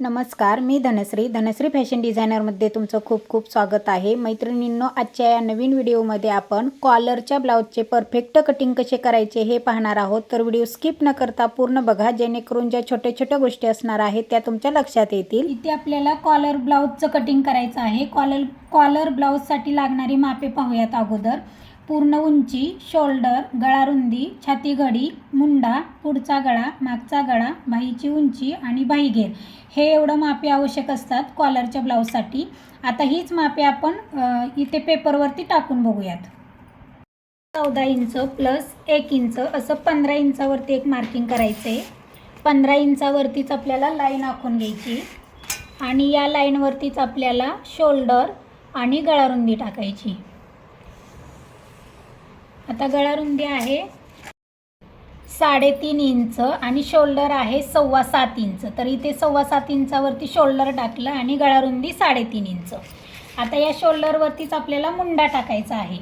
नमस्कार मी धनश्री. धनश्री फॅशन डिझायनरमध्ये तुमचं खूप खूप स्वागत आहे. मैत्रिणींनो आजच्या या नवीन व्हिडिओमध्ये आपण कॉलरच्या ब्लाऊजचे परफेक्ट कटिंग कसे करायचे हे पाहणार आहोत. तर व्हिडिओ स्किप न करता पूर्ण बघा जेणेकरून ज्या छोट्या छोट्या गोष्टी असणार आहेत त्या तुमच्या लक्षात येतील. इथे आपल्याला कॉलर ब्लाऊजचं कटिंग करायचं आहे. कॉलर कॉलर ब्लाऊजसाठी लागणारी मापे पाहूयात अगोदर. पूर्ण उंची शोल्डर गळारुंदी छाती घडी मुंडा पुढचा गळा मागचा गळा बाहीची उंची आणि बाही हे एवढं मापे आवश्यक असतात कॉलरच्या ब्लाऊजसाठी. आता हीच मापे आपण इथे पेपरवरती टाकून बघूयात. चौदा इंच प्लस एक इंच असं पंधरा इंचावरती एक मार्किंग करायचं. आहे पंधरा इंचावरतीच आपल्याला लाईन आखून घ्यायची. आणि या लाईनवरतीच आपल्याला शोल्डर आणि गळारुंदी टाकायची. आता गळारुंदी आहे. साडेतीन इंच आणि शोल्डर आहे सव्वा सात इंच. तर इथे सव्वा सात इंचावरती शोल्डर टाकलं आणि गळारुंदी साडेतीन इंच. आता या शोल्डरवरतीच आपल्याला मुंडा टाकायचा आहे.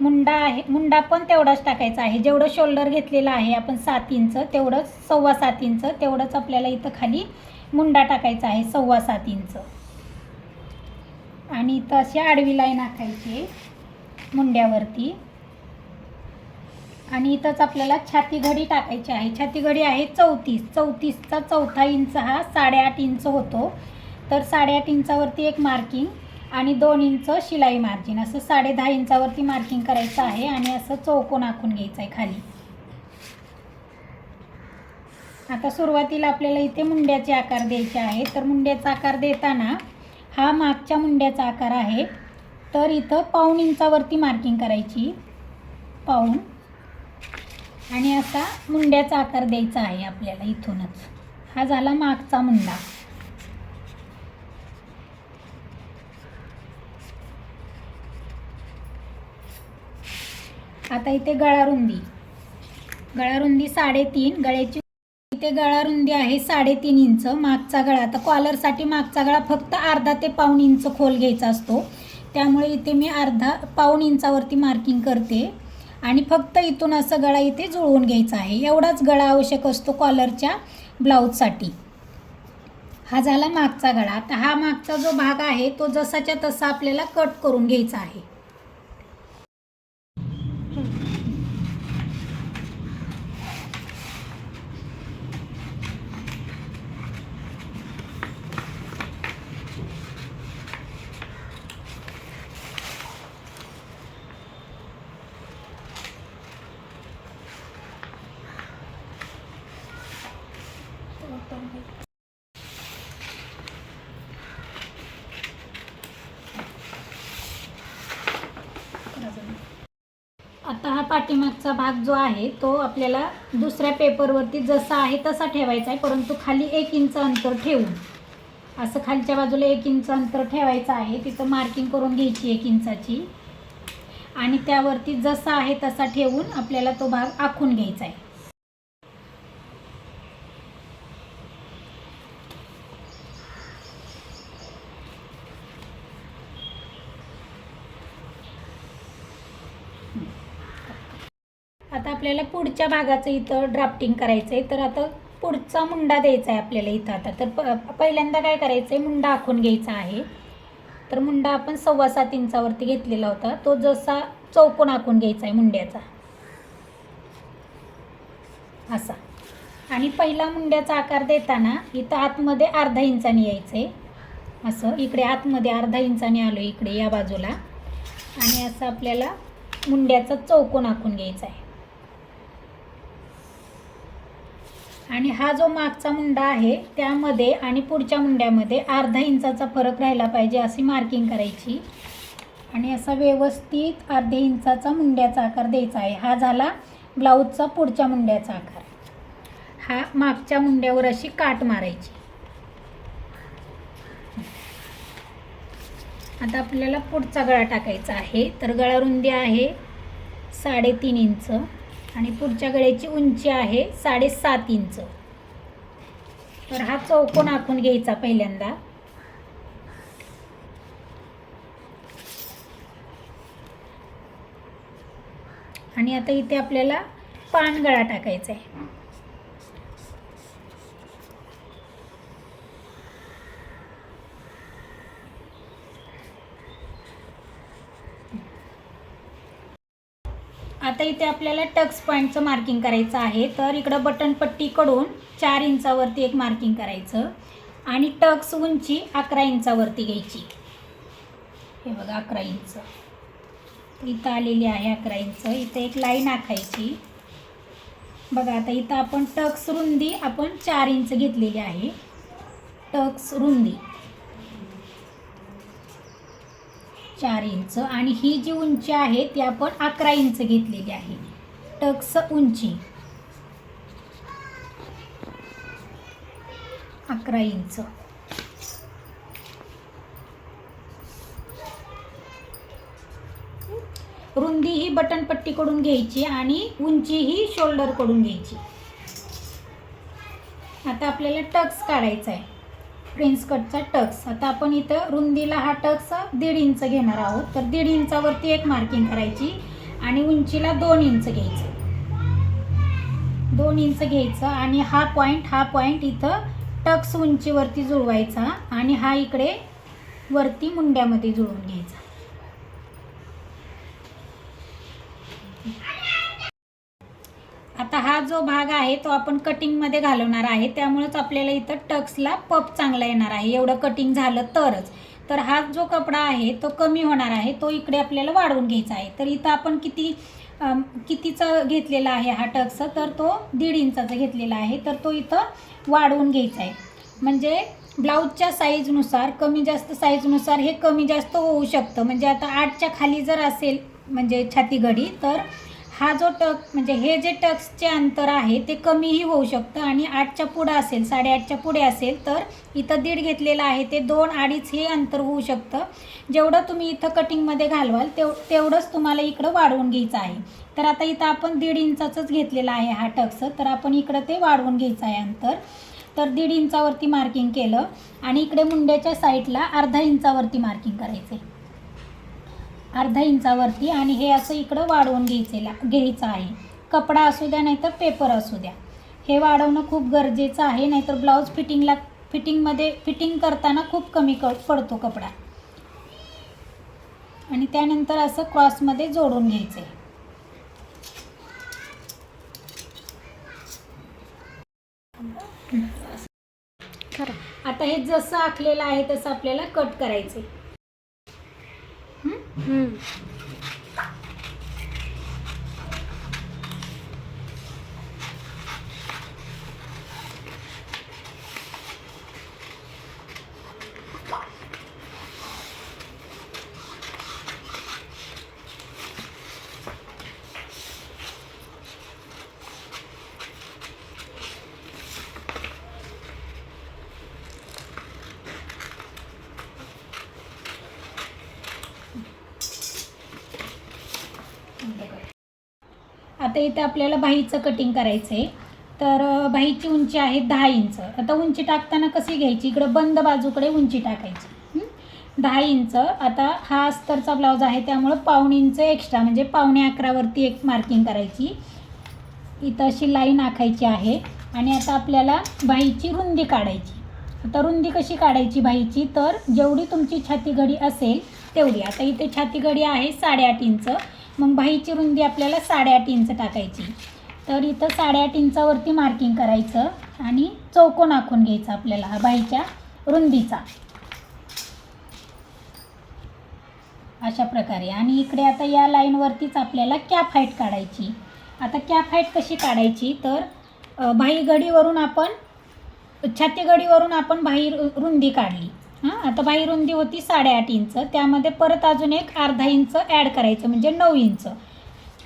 मुंडा आहे मुंडा पण तेवढाच टाकायचा आहे. जेवढं शोल्डर घेतलेलं आहे आपण सात इंच तेवढंच सव्वा सात इंच तेवढंच आपल्याला इथं खाली मुंडा टाकायचा आहे सव्वा सात इंच. आणि इथं अशी आडवी लाईन आखायची मुंड्यावरती. आणि इथंच आपल्याला छाती घडी टाकायची आहे. छाती घडी आहे चौतीस. चौतीसचा चौथा इंच हा साडेआठ इंच होतो. तर साडेआठ इंचावरती एक मार्किंग आणि दोन इंच शिलाई मार्जिन असं साडे दहा इंचावरती मार्किंग करायचं आहे आणि असं चौकोन आखून घ्यायचं आहे खाली. आता सुरुवातीला आपल्याला इथे मुंड्याचे आकार द्यायचे आहे. तर मुंड्याचा आकार देताना हा मागच्या मुंड्याचा आकार आहे. तर इथं पाऊण इंचावरती मार्किंग करायची. पाऊण आणि असा मुंड्याचा आकार द्यायचा आहे आपल्याला इथूनच. हा झाला मागचा मुंडा. आता इथे गळारुंदी. गळारुंदी साडेतीन गळ्याची इथे गळारुंदी आहे साडेतीन इंच. मागचा गळा आता कॉलरसाठी मागचा गळा फक्त अर्धा ते पाऊण इंच खोल घ्यायचा असतो. त्यामुळे इथे मी अर्धा पाऊण इंचावरती मार्किंग करते. आणि फक्त इथून असं गळा इथे जुळवून घ्यायचा आहे. एवढाच गळा आवश्यक असतो कॉलरच्या ब्लाऊजसाठी. हा झाला मागचा गळा. आता हा मागचा जो भाग आहे तो जसाच्या तसा आपल्याला कट करून घ्यायचा आहे. आता हा पाठीमागचा भाग जो आहे तो आपल्याला दुसऱ्या पेपरवरती जसा आहे तसा ठेवायचा आहे परंतु खाली एक इंच अंतर ठेवून असं खालच्या बाजूला एक इंच अंतर ठेवायचं आहे तिथं मार्किंग करून घ्यायची एक इंचाची. आणि त्यावरती जसा आहे तसा ठेवून आपल्याला तो भाग आखून घ्यायचा आहे. आता आपल्याला पुढच्या भागाचं इथं ड्राफ्टिंग करायचं आहे तर आता पुढचा मुंडा द्यायचा आहे आपल्याला इथं आता. तर प पहिल्यांदा काय करायचं आहे मुंडा आखून घ्यायचा आहे. तर मुंडा आपण सव्वा सात इंचावरती घेतलेला होता. तो जसा चौकोन आखून घ्यायचा आहे मुंड्याचा. असा. आणि पहिला मुंड्याचा आकार देताना इथं आतमध्ये अर्धा इंचाने यायचं आहे असं. इकडे आतमध्ये अर्धा इंचाने आलो इकडे या बाजूला. आणि असं आपल्याला मुंड्याचा चौकोन आखून घ्यायचा आहे. आणि हा जो मागचा मुंडा आहे त्यामध्ये आणि पुढच्या मुंड्यामध्ये अर्धा इंचाचा फरक राहिला पाहिजे अशी मार्किंग करायची. आणि असा व्यवस्थित अर्ध्या इंचाचा मुंड्याचा आकार द्यायचा आहे. हा झाला ब्लाऊजचा पुढच्या मुंड्याचा आकार. हा मागच्या मुंड्यावर अशी काट मारायची. आता आपल्याला पुढचा गळा टाकायचा आहे. तर गळा रुंदी आहे साडेतीन इंच. आणि पुढच्या गळ्याची उंची आहे साडेसात इंच. तर हा चौकोन आखून घ्यायचा पहिल्यांदा. आणि आता इथे आपल्याला पानगळा टाकायचा आहे. आता इथे आपल्याला टक्स पॉईंटचं मार्किंग करायचं आहे. तर इकडं बटन पट्टीकडून चार इंचावरती एक मार्किंग करायचं आणि टक्स उंची अकरा इंचावरती घ्यायची. हे बघा अकरा इंच. इथं आलेली आहे अकरा इंच. इथं एक लाईन आखायची. बघा आता इथं आपण टक्स रुंदी आपण चार इंच घेतलेली आहे. टक्स रुंदी. चार इंच आणि ही जी उंची आहे ती आपण अकरा इंच घेतलेली आहे. टक्स उंची. अकरा इंच. रुंदी ही बटनपट्टीकडून घ्यायची आणि उंची ही शोल्डरकडून घ्यायची. आता आपल्याला टक्स काढायचा आहे. प्रिन्स कटचा टक्स आता आपण इथं रुंदीला हा टक्स दीड इंच घेणार आहोत. तर दीड इंचावरती एक मार्किंग करायची आणि उंचीला दोन इंच घ्यायचं. दोन इंच घ्यायचं आणि हा पॉईंट हा पॉईंट इथं टक्स उंचीवरती जुळवायचा आणि हा इकडे वरती मुंड्यामध्ये जुळवून घ्यायचा. आता हा जो भाग आहे तो आपण कटिंगमध्ये घालवणार आहे. त्यामुळेच आपल्याला इथं टक्सला पप चांगला येणार आहे. एवढं कटिंग झालं तरच. तर हा जो कपडा आहे तो कमी होणार आहे. तो इकडे आपल्याला वाढवून घ्यायचा आहे. तर इथं आपण किती कितीचा घेतलेला आहे हा टक्स? तर तो दीड इंचाचा घेतलेला आहे. तर तो इथं वाढवून घ्यायचा आहे. म्हणजे ब्लाऊजच्या साईजनुसार कमी जास्त साईजनुसार हे कमी जास्त होऊ शकतं. म्हणजे आता आठच्या खाली जर असेल म्हणजे छाती घडी तर हा जो टक म्हणजे हे जे टक्सचे अंतर आहे ते कमीही होऊ शकतं आणि आठच्या पुढं असेल साडेआठच्या पुढे असेल तर इथं दीड घेतलेलं आहे ते दोन अडीच हे अंतर होऊ शकतं. जेवढं तुम्ही इथं कटिंगमध्ये घालवाल तेव तेवढंच तुम्हाला इकडं वाढवून घ्यायचं आहे. तर आता इथं आपण दीड इंचाचंच घेतलेलं आहे हा टक्स तर आपण इकडं ते वाढवून घ्यायचं आहे अंतर. तर दीड इंचावरती मार्किंग केलं आणि इकडे मुंड्याच्या साईडला अर्धा इंचावरती मार्किंग करायचं आहे अर्धा इंचावरती आणि हे असं इकडं वाढवून घ्यायचे घ्यायचं आहे. कपडा असू द्या नाहीतर पेपर असू द्या. हे वाढवणं खूप गरजेचं आहे नाहीतर ब्लाऊज फिटिंगला फिटिंगमध्ये फिटिंग करताना खूप कमी क पडतो कपडा. आणि त्यानंतर असं क्रॉसमध्ये जोडून घ्यायचं आहे आता हे जसं आखलेलं आहे तसं आपल्याला कट करायचं आहे 嗯。आता इथे आपल्याला बाहीचं कटिंग करायचं आहे तर बाहीची उंची आहे दहा इंच. आता उंची टाकताना कशी घ्यायची? इकडं बंद बाजूकडे उंची टाकायची. दहा इंच. आता हा अस्तरचा ब्लाऊज आहे त्यामुळं पाऊण इंच एक्स्ट्रा म्हणजे पावणे अकरावरती एक मार्किंग करायची. इथं अशी लाईन आखायची आहे. आणि आता आपल्याला बाहीची रुंदी काढायची. आता रुंदी कशी काढायची बाहीची? तर जेवढी तुमची छाती घडी असेल तेवढी. आता इथे छाती घडी आहे साडेआठ इंच. मग बाहीची रुंदी आपल्याला साडेआठ इंच टाकायची. तर इथं साडेआठ इंचावरती मार्किंग करायचं आणि चौकोन आखून घ्यायचा आपल्याला हा बाहीच्या रुंदीचा. अशा प्रकारे. आणि इकडे आता या लाईनवरतीच आपल्याला कॅप हाईट काढायची. आता कॅप हाईट कशी काढायची? तर अ, बाही घडीवरून आपण छाती घडीवरून आपण बाही रुंदी काढली. हां आता बाही रुंदी होती साडेआठ इंच. त्यामध्ये परत अजून एक अर्धा इंच ॲड करायचं म्हणजे नऊ इंच.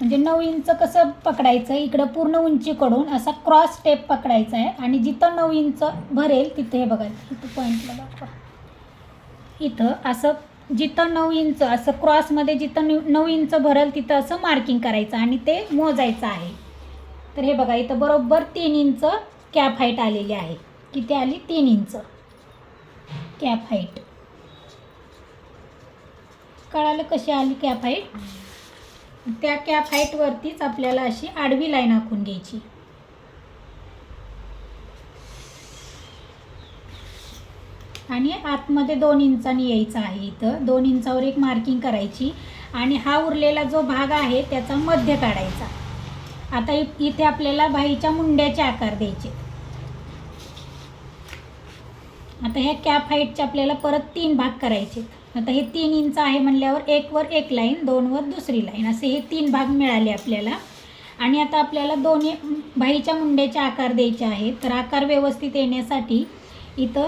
म्हणजे नऊ इंच कसं पकडायचं? इकडं पूर्ण उंचीकडून असा क्रॉस स्टेप पकडायचा आहे. आणि जिथं नऊ इंच भरेल तिथे हे बघा इथं पॉईंटला दाखवा. इथं असं जिथं नऊ इंच असं क्रॉसमध्ये जिथं नऊ नऊ इंच भरेल तिथं असं मार्किंग करायचं आणि ते मोजायचं आहे. तर हे बघा इथं बरोबर तीन इंच कॅप हाईट आलेली आहे. किती आली? तीन इंच. Cap height. कळालं कशी आली कॅप हाईट? त्या कॅप हाईटवरतीच आपल्याला अशी आडवी लाईन आखून घ्यायची. आणि आतमध्ये दोन इंचानी यायचं आहे इथं. दोन इंचावर एक मार्किंग करायची. आणि हा उरलेला जो भाग आहे त्याचा मध्य काढायचा. आता इथे आपल्याला बाईच्या मुंड्याचे आकार द्यायचे. आता ह्या कॅप हाईटचे आपल्याला परत तीन भाग करायचे. आता हे तीन इंच आहे म्हणल्यावर एक वर एक लाईन दोनवर दुसरी लाईन असे हे तीन भाग मिळाले आपल्याला. आणि आता आपल्याला दोन्ही बाईच्या मुंड्याचे आकार द्यायचे आहेत. तर आकार व्यवस्थित येण्यासाठी इथं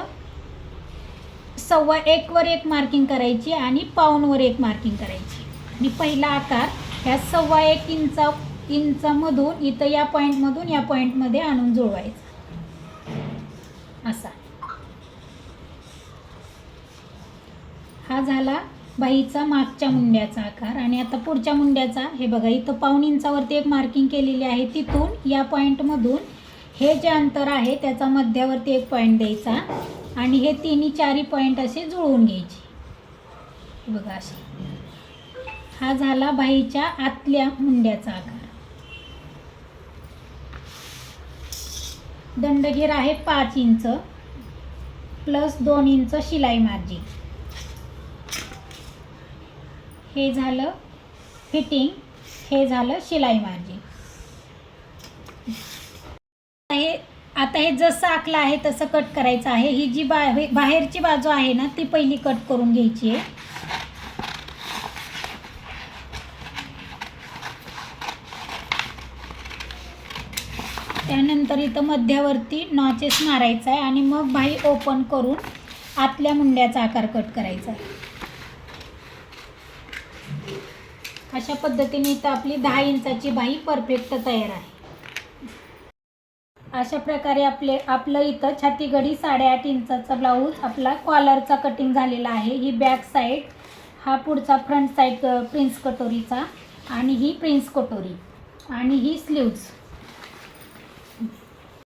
सव्वा एकवर एक मार्किंग करायची आणि पाऊनवर एक मार्किंग करायची. आणि पहिला आकार ह्या सव्वा एक इंचा इंचमधून इथं या पॉईंटमधून या पॉईंटमध्ये आणून जुळवायचा. असा. हा झाला बाईचा मागच्या मुंड्याचा आकार. आणि आता पुढच्या मुंड्याचा हे बघा इथं पाऊण इंचावरती एक मार्किंग केलेली आहे. तिथून या पॉईंटमधून हे जे अंतर आहे त्याचा मध्यावरती एक पॉईंट द्यायचा. आणि हे तिन्ही चारी पॉईंट असे जुळवून घ्यायचे. बघा असे. हा झाला बाईच्या आतल्या मुंड्याचा आकार. दंडघेर आहे पाच इंच प्लस दोन इंच शिलाई मार्जिन. हे झालं फिटिंग हे झालं शिलाई मार्जिन. हे आता हे जसं आखलं आहे तसं कट करायचं आहे. ही जी बा बाहेरची बाजू आहे ना ती पहिली कट करून घ्यायची आहे. त्यानंतर इथं मध्यावरती नॉचेस मारायचा आहे आणि मग बाही ओपन करून आतल्या मुंड्याचा आकार कट करायचा आहे. अशा पद्धतीने इथं आपली दहा इंचाची बाही परफेक्ट तयार आहे. अशा प्रकारे आपले आपलं इथं छातीगडी साडेआठ इंचाचा ब्लाऊज आपला कॉलरचा कटिंग झालेला आहे. ही बॅक साईड हा पुढचा फ्रंट साईड प्रिन्स कटोरीचा आणि ही प्रिन्स कटोरी आणि ही स्लीव्ज